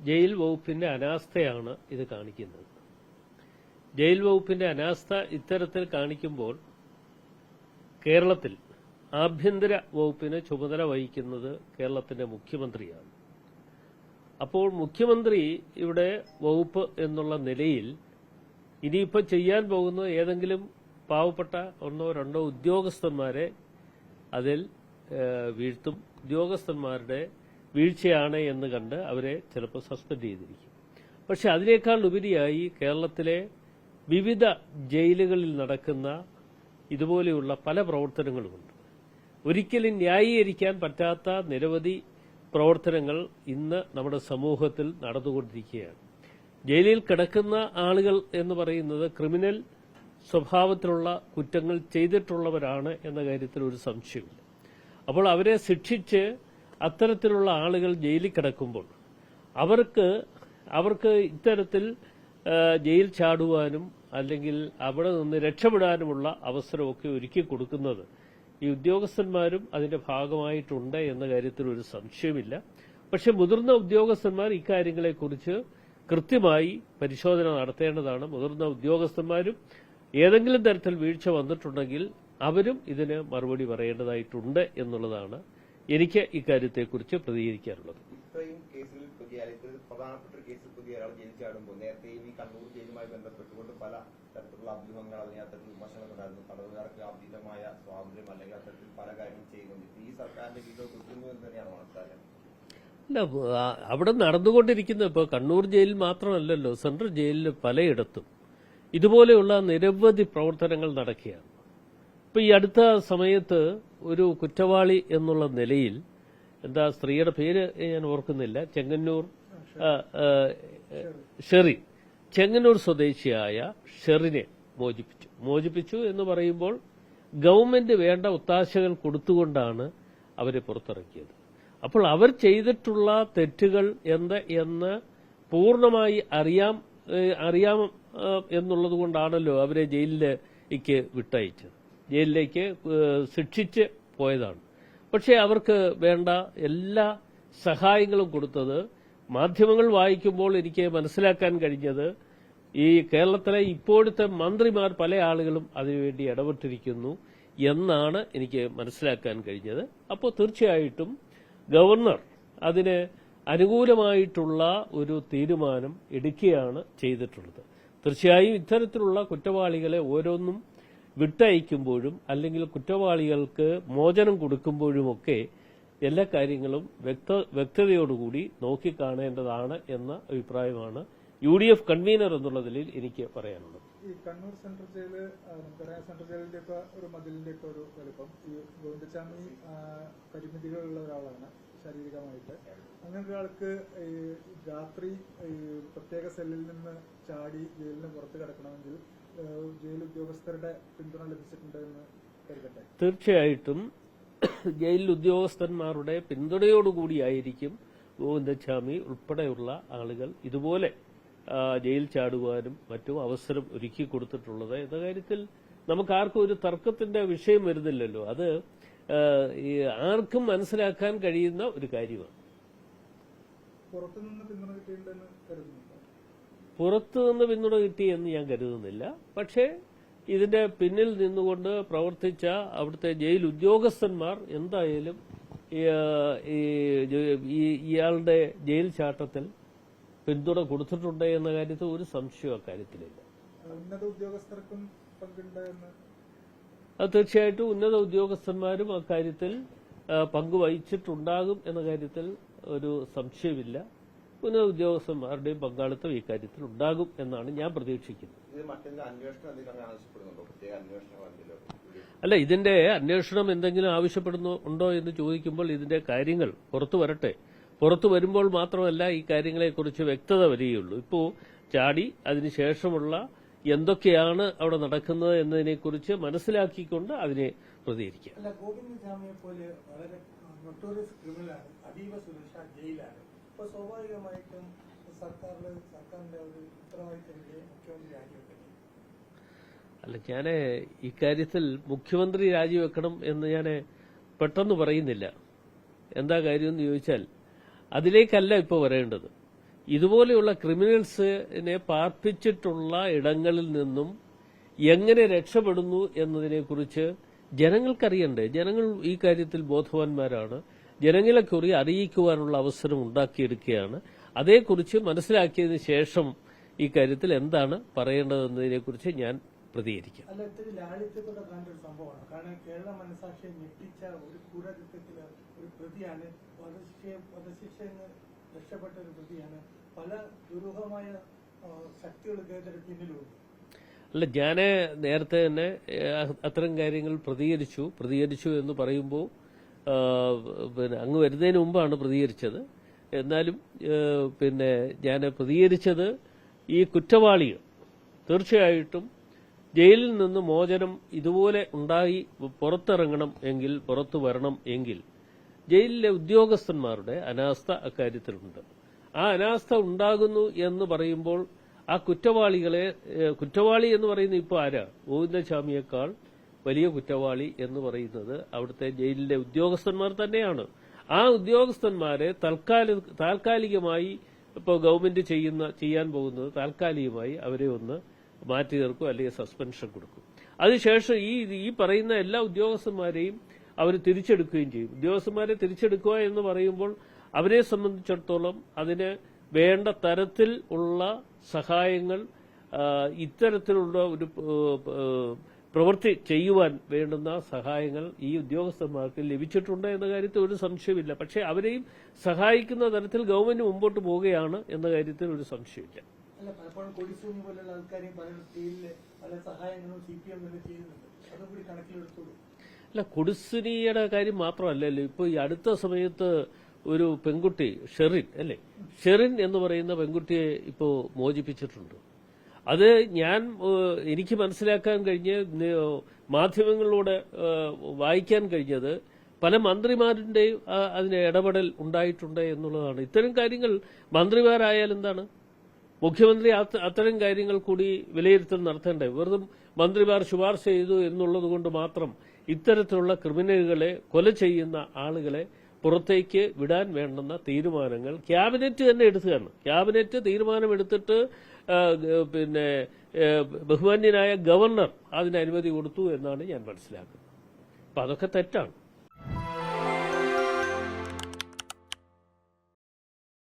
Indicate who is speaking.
Speaker 1: Jail വകുപ്പിന്റെ അനാസ്ഥയാണ് ഇത് കാണിക്കുന്നത്. ജയിൽ വകുപ്പിന്റെ അനാസ്ഥ ഇത്തരത്തിൽ കാണിക്കുമ്പോൾ കേരളത്തിൽ ആഭ്യന്തര വകുപ്പിന് ചുമതല വഹിക്കുന്നത് കേരളത്തിന്റെ മുഖ്യമന്ത്രിയാണ്. അപ്പോൾ മുഖ്യമന്ത്രി ഇവിടെ വകുപ്പ് എന്നുള്ള നിലയിൽ ഇനിയിപ്പോൾ ചെയ്യാൻ പോകുന്ന ഏതെങ്കിലും പാവപ്പെട്ട ഒന്നോ രണ്ടോ ഉദ്യോഗസ്ഥന്മാരെ അതിൽ വീഴ്ത്തും. ഉദ്യോഗസ്ഥന്മാരുടെ വീഴ്ചയാണ് എന്ന് കണ്ട് അവരെ ചിലപ്പോൾ സസ്പെൻഡ് ചെയ്തിരിക്കും. പക്ഷെ അതിനേക്കാൾ ഉപരിയായി കേരളത്തിലെ വിവിധ ജയിലുകളിൽ നടക്കുന്ന ഇതുപോലെയുള്ള പല പ്രവർത്തനങ്ങളുമുണ്ട്. ഒരിക്കലും ന്യായീകരിക്കാൻ പറ്റാത്ത നിരവധി പ്രവർത്തനങ്ങൾ ഇന്ന് നമ്മുടെ സമൂഹത്തിൽ നടന്നുകൊണ്ടിരിക്കുകയാണ്. ജയിലിൽ കിടക്കുന്ന ആളുകൾ എന്ന് പറയുന്നത് ക്രിമിനൽ സ്വഭാവത്തിലുള്ള കുറ്റങ്ങൾ ചെയ്തിട്ടുള്ളവരാണ് എന്ന കാര്യത്തിൽ ഒരു സംശയമില്ല അപ്പോൾ അവരെ ശിക്ഷിച്ച് അത്തരത്തിലുള്ള ആളുകൾ ജയിലിൽ കിടക്കുമ്പോൾ അവർക്ക് അവർക്ക് ഇത്തരത്തിൽ ജയിൽ ചാടുവാനും അല്ലെങ്കിൽ അവിടെ നിന്ന് രക്ഷപ്പെടാനുമുള്ള അവസരമൊക്കെ ഒരുക്കി കൊടുക്കുന്നത് ഈ ഉദ്യോഗസ്ഥന്മാരും അതിന്റെ ഭാഗമായിട്ടുണ്ട് എന്ന കാര്യത്തിൽ ഒരു സംശയമില്ല. പക്ഷെ മുതിർന്ന ഉദ്യോഗസ്ഥന്മാർ ഇക്കാര്യങ്ങളെക്കുറിച്ച് കൃത്യമായി പരിശോധന നടത്തേണ്ടതാണ്. മുതിർന്ന ഉദ്യോഗസ്ഥന്മാരും ഏതെങ്കിലും തരത്തിൽ വീഴ്ച വന്നിട്ടുണ്ടെങ്കിൽ അവരും ഇതിന് മറുപടി പറയേണ്ടതായിട്ടുണ്ട് എന്നുള്ളതാണ് എനിക്ക് ഇക്കാര്യത്തെക്കുറിച്ച് പ്രതികരിക്കാറുള്ളത്.
Speaker 2: ഇത്രയും കേസിൽ പ്രതിയായ പ്രധാനപ്പെട്ട ഒരു കേസിൽ പ്രതി ഒരാൾ ജയിൽ ചാടുമ്പോൾ നേരത്തെയും ഈ കണ്ണൂർ ജയിലുമായി ബന്ധപ്പെട്ടുകൊണ്ട് പല തരത്തിലുള്ള അഭ്യൂഹങ്ങൾ അല്ലെങ്കിൽ അത്തരത്തിൽ വിമർശനങ്ങൾ ഉണ്ടായിരുന്നു. തടവുകാർക്ക് അതീതമായ സ്വാതന്ത്ര്യം അല്ലെങ്കിൽ അത്തരത്തിൽ പല കാര്യങ്ങൾ ചെയ്യുന്നുണ്ട് ഈ സർക്കാരിന്റെ കീഴിൽ കുത്തുന്നു എന്ന് തന്നെയാണ് മനസ്സിലായത്
Speaker 1: അല്ല അവിടെ നടന്നുകൊണ്ടിരിക്കുന്ന ഇപ്പോൾ കണ്ണൂർ ജയിലിൽ മാത്രമല്ലല്ലോ സെൻട്രൽ ജയിലിൽ പലയിടത്തും ഇതുപോലെയുള്ള നിരവധി പ്രവർത്തനങ്ങൾ നടക്കുകയാണ്. ഇപ്പൊ ഈ അടുത്ത സമയത്ത് ഒരു കുറ്റവാളി എന്നുള്ള നിലയിൽ എന്താ സ്ത്രീയുടെ പേര് ഞാൻ ഓർക്കുന്നില്ല. ചെങ്ങന്നൂർ ഷെറി. ചെങ്ങന്നൂർ സ്വദേശിയായ ഷെറിനെ മോചിപ്പിച്ചു. മോചിപ്പിച്ചു എന്ന് പറയുമ്പോൾ ഗവൺമെന്റ് വേണ്ട ഒത്താശകൾ കൊടുത്തുകൊണ്ടാണ് അവരെ പുറത്തിറക്കിയത്. അപ്പോൾ അവർ ചെയ്തിട്ടുള്ള തെറ്റുകൾ എന്ത് എന്ന് പൂർണമായി അറിയാം അറിയാം എന്നുള്ളത് കൊണ്ടാണല്ലോ അവരെ ജയിലിലേക്ക് വിട്ടയച്ചത്. ജയിലിലേക്ക് ശിക്ഷിച്ച് പോയതാണ്. പക്ഷേ അവർക്ക് വേണ്ട എല്ലാ സഹായങ്ങളും കൊടുത്തത് മാധ്യമങ്ങൾ വായിക്കുമ്പോൾ എനിക്ക് മനസ്സിലാക്കാൻ കഴിഞ്ഞത് ഈ കേരളത്തിലെ ഇപ്പോഴത്തെ മന്ത്രിമാർ പല ആളുകളും അതിനുവേണ്ടി ഇടപെട്ടിരിക്കുന്നു എന്നാണ് എനിക്ക് മനസ്സിലാക്കാൻ കഴിഞ്ഞത്. അപ്പോൾ തീർച്ചയായിട്ടും ഗവർണർ അതിന് അനുകൂലമായിട്ടുള്ള ഒരു തീരുമാനം എടുക്കുകയാണ് ചെയ്തിട്ടുള്ളത്. തീർച്ചയായും ഇത്തരത്തിലുള്ള കുറ്റവാളികളെ ഓരോന്നും വിട്ടയക്കുമ്പോഴും അല്ലെങ്കിൽ കുറ്റവാളികൾക്ക് മോചനം കൊടുക്കുമ്പോഴുമൊക്കെ എല്ലാ കാര്യങ്ങളും വ്യക്ത വ്യക്തതയോടുകൂടി നോക്കിക്കാണേണ്ടതാണ് എന്ന അഭിപ്രായമാണ് യു ഡി എഫ് കൺവീനർ എന്നുള്ളതിൽ എനിക്ക് പറയാനുള്ളത്.
Speaker 3: ഈ കണ്ണൂർ സെൻട്രൽ ജയിൽ സെൻട്രൽ ജയിലിന്റെ ഒക്കെ ഒരു മതിലിന്റെ ഒക്കെ ഒരു വലുപ്പം. ഈ ഗോവിന്ദസ്വാമി പരിമിതികളുള്ള ഒരാളാണ് ശാരീരികമായിട്ട്. അങ്ങനെ ഒരാൾക്ക് രാത്രി പ്രത്യേക സെല്ലിൽ നിന്ന് ചാടി ജയിലിന് പുറത്ത് കിടക്കണമെങ്കിൽ ജയിൽ ഉദ്യോഗസ്ഥരുടെ പിന്തുണ ലഭിച്ചിട്ടുണ്ട് എന്ന് കരുതട്ടെ?
Speaker 1: തീർച്ചയായിട്ടും ജയിൽ ഉദ്യോഗസ്ഥന്മാരുടെ പിന്തുണയോടുകൂടിയായിരിക്കും ഗോവിന്ദസ്വാമി ഉൾപ്പെടെയുള്ള ആളുകൾ ഇതുപോലെ ജയിൽ ചാടുവാനും മറ്റും അവസരം ഒരുക്കി കൊടുത്തിട്ടുള്ളത്. എന്ന കാര്യത്തിൽ നമുക്ക് ആർക്കും ഒരു തർക്കത്തിന്റെ വിഷയം വരുന്നില്ലല്ലോ. അത് ആർക്കും മനസ്സിലാക്കാൻ കഴിയുന്ന ഒരു കാര്യമാണ്.
Speaker 3: പുറത്തുനിന്ന് പിന്തുണ കിട്ടിയിട്ടുണ്ടെന്ന് കരുതുന്നുണ്ടോ
Speaker 1: പുറത്തു നിന്ന് പിന്തുണ കിട്ടി എന്ന് ഞാൻ കരുതുന്നില്ല. പക്ഷേ ഇതിന്റെ പിന്നിൽ നിന്നുകൊണ്ട് പ്രവർത്തിച്ച അവിടുത്തെ ജയിൽ ഉദ്യോഗസ്ഥന്മാർ എന്തായാലും ഈ, ഇയാളുടെ ജയിൽ ചാട്ടത്തിൽ പിന്തുണ കൊടുത്തിട്ടുണ്ട് എന്ന കാര്യത്തിൽ ഒരു സംശയം അക്കാര്യത്തിലില്ല.
Speaker 3: ഉന്നത ഉദ്യോഗസ്ഥർക്കും
Speaker 1: അത് തീർച്ചയായിട്ടും ഉന്നത ഉദ്യോഗസ്ഥന്മാരും അക്കാര്യത്തിൽ പങ്കുവഹിച്ചിട്ടുണ്ടാകും എന്ന കാര്യത്തിൽ ഒരു സംശയമില്ല. ഉന്നത ഉദ്യോഗസ്ഥന്മാരുടെയും പങ്കാളിത്തം ഈ കാര്യത്തിൽ ഉണ്ടാകും എന്നാണ് ഞാൻ പ്രതീക്ഷിക്കുന്നത്. അല്ല ഇതിന്റെ അന്വേഷണം എന്തെങ്കിലും ആവശ്യപ്പെടുന്നു ഉണ്ടോ എന്ന് ചോദിക്കുമ്പോൾ ഇതിന്റെ കാര്യങ്ങൾ പുറത്തു വരട്ടെ. പുറത്തു വരുമ്പോൾ മാത്രമല്ല ഈ കാര്യങ്ങളെക്കുറിച്ച് വ്യക്തത വരികയുള്ളൂ. ഇപ്പോൾ ചാടി അതിനുശേഷമുള്ള എന്തൊക്കെയാണ് അവിടെ നടക്കുന്നത് എന്നതിനെക്കുറിച്ച് മനസ്സിലാക്കിക്കൊണ്ട് അതിനെ പ്രതികരിക്കുക
Speaker 4: അല്ല ഗോവിന്ദ് ജാമിയെ പോലെ വളരെ നൊട്ടോറിയസ് ക്രിമിനലാണ് അതീവ സുരക്ഷ ജയിലാണ്. അപ്പൊ സ്വാഭാവികമായിട്ടും സർക്കാരിൽ സർക്കാരിന്റെ ഒരു ഉത്തരവാദിത്തമില്ലേ മുഖ്യമന്ത്രി രാജിവെക്കുന്നത്
Speaker 1: അല്ല ഞാൻ ഇക്കാര്യത്തിൽ മുഖ്യമന്ത്രി രാജിവെക്കണം എന്ന് ഞാൻ പെട്ടെന്ന് പറയുന്നില്ല. എന്താ കാര്യം എന്ന് ചോദിച്ചാൽ അതിലേക്കല്ല ഇപ്പോൾ വരേണ്ടത്. ഇതുപോലെയുള്ള ക്രിമിനൽസിനെ പാർപ്പിച്ചിട്ടുള്ള ഇടങ്ങളിൽ നിന്നും എങ്ങനെ രക്ഷപ്പെടുന്നു എന്നതിനെക്കുറിച്ച് ജനങ്ങൾക്കറിയണ്ടേ? ജനങ്ങൾ ഈ കാര്യത്തിൽ ബോധവാന്മാരാണ്. ജനങ്ങളെ കുറി അറിയിക്കുവാനുള്ള അവസരം ഉണ്ടാക്കിയെടുക്കുകയാണ്. അതേക്കുറിച്ച് മനസ്സിലാക്കിയതിന് ശേഷം ഈ കാര്യത്തിൽ എന്താണ് പറയേണ്ടതെന്നതിനെക്കുറിച്ച് ഞാൻ പ്രതികരിക്കാം.
Speaker 4: അല്ല ഇത്തിരി ലാളിത്യത്തോടെ കാണേണ്ട ഒരു സംഭവമാണ്. കാരണം കേരള മനസാക്ഷിയെ ഞെട്ടിച്ച ഒരു ക്രൂരകൃത്യത്തിൽ ഒരു പ്രതിയാണ്. വധശിക്ഷ വധശിക്ഷയിൽ നിന്ന് രക്ഷപ്പെട്ട ഒരു പ്രതിയാണ്. പല ദുരൂഹമായ പിന്നിലുണ്ട്.
Speaker 1: അല്ല ഞാൻ നേരത്തെ തന്നെ അത്തരം കാര്യങ്ങൾ പ്രതികരിച്ചു. പ്രതികരിച്ചു എന്ന് പറയുമ്പോൾ പിന്നെ അങ്ങ് വരുന്നതിന് മുമ്പാണ് പ്രതികരിച്ചത്. എന്നാലും പിന്നെ ഞാൻ പ്രതികരിച്ചത് ഈ കുറ്റവാളികൾ തീർച്ചയായിട്ടും ജയിലിൽ നിന്ന് മോചനം ഇതുപോലെ ഉണ്ടായി പുറത്തിറങ്ങണം എങ്കിൽ പുറത്തു വരണം എങ്കിൽ ജയിലിലെ ഉദ്യോഗസ്ഥന്മാരുടെ അനാസ്ഥ അക്കാര്യത്തിലുണ്ട്. ആ അനാസ്ഥ ഉണ്ടാകുന്നു എന്ന് പറയുമ്പോൾ ആ കുറ്റവാളികളെ കുറ്റവാളി എന്ന് പറയുന്നത് ഇപ്പോൾ ആരാ? ഗോവിന്ദസ്വാമിയേക്കാൾ വലിയ കുറ്റവാളി എന്ന് പറയുന്നത് അവിടുത്തെ ജയിലിലെ ഉദ്യോഗസ്ഥന്മാർ തന്നെയാണ്. ആ ഉദ്യോഗസ്ഥന്മാരെ തൽക്കാല താൽക്കാലികമായി ഇപ്പോൾ ഗവൺമെന്റ് ചെയ്യുന്ന ചെയ്യാൻ പോകുന്നത് താൽക്കാലികമായി അവരെ ഒന്ന് മാറ്റി തീർക്കും അല്ലെങ്കിൽ സസ്പെൻഷൻ കൊടുക്കും. അതിനുശേഷം ഈ ഈ പറയുന്ന എല്ലാ ഉദ്യോഗസ്ഥന്മാരെയും അവർ തിരിച്ചെടുക്കുകയും ചെയ്യും. ഉദ്യോഗസ്ഥന്മാരെ തിരിച്ചെടുക്കുക എന്ന് പറയുമ്പോൾ അവരെ സംബന്ധിച്ചിടത്തോളം അതിന് വേണ്ട തരത്തിൽ ഉള്ള സഹായങ്ങൾ ഇത്തരത്തിലുള്ള ഒരു പ്രവൃത്തി ചെയ്യുവാൻ വേണ്ടുന്ന സഹായങ്ങൾ ഈ ഉദ്യോഗസ്ഥന്മാർക്ക് ലഭിച്ചിട്ടുണ്ട് എന്ന കാര്യത്തിൽ ഒരു സംശയമില്ല പക്ഷേ അവരെയും സഹായിക്കുന്ന തരത്തിൽ ഗവൺമെന്റ് മുമ്പോട്ട് പോവുകയാണ് എന്ന കാര്യത്തിൽ ഒരു സംശയമില്ല
Speaker 4: അല്ല പലപ്പോഴും കൊടിസൂമി പോലുള്ള ആൾക്കാരെയും പല ജയിലിലെ പല സഹായങ്ങളും സി പി എം തന്നെ ചെയ്യുന്നുണ്ട്. അതും കൂടി കണക്കിലെടുത്തോളൂ.
Speaker 1: അല്ല കുടിശ്ശിനിയുടെ കാര്യം മാത്രമല്ലല്ലോ ഇപ്പോൾ ഈ അടുത്ത സമയത്ത് ഒരു പെൺകുട്ടി ഷെറിൻ അല്ലേ? ഷെറിൻ എന്ന് പറയുന്ന പെൺകുട്ടിയെ ഇപ്പോ മോചിപ്പിച്ചിട്ടുണ്ട്. അത് ഞാൻ എനിക്ക് മനസ്സിലാക്കാൻ കഴിഞ്ഞ് മാധ്യമങ്ങളിലൂടെ വായിക്കാൻ കഴിഞ്ഞത് പല മന്ത്രിമാരുടെയും അതിന് ഇടപെടൽ ഉണ്ടായിട്ടുണ്ട് എന്നുള്ളതാണ്. ഇത്തരം കാര്യങ്ങൾ മന്ത്രിമാരായാൽ എന്താണ്? മുഖ്യമന്ത്രി അത്ത- അത്തരം കാര്യങ്ങൾ കൂടി വിലയിരുത്തൽ നടത്തേണ്ടേ വെറുതും മന്ത്രിമാർ ശുപാർശ ചെയ്തു എന്നുള്ളത് കൊണ്ട് മാത്രം ഇത്തരത്തിലുള്ള ക്രിമിനലുകളെ കൊല ചെയ്യുന്ന ആളുകളെ പുറത്തേക്ക് വിടാൻ വേണ്ടുന്ന തീരുമാനങ്ങൾ ക്യാബിനറ്റ് തന്നെ എടുക്കുകയാണ് ക്യാബിനറ്റ് തീരുമാനമെടുത്തിട്ട് പിന്നെ ബഹുമാന്യനായ ഗവർണർ അതിന് അനുമതി കൊടുത്തു എന്നാണ് ഞാൻ മനസ്സിലാക്കുന്നത്. അപ്പം അതൊക്കെ തെറ്റാണ്.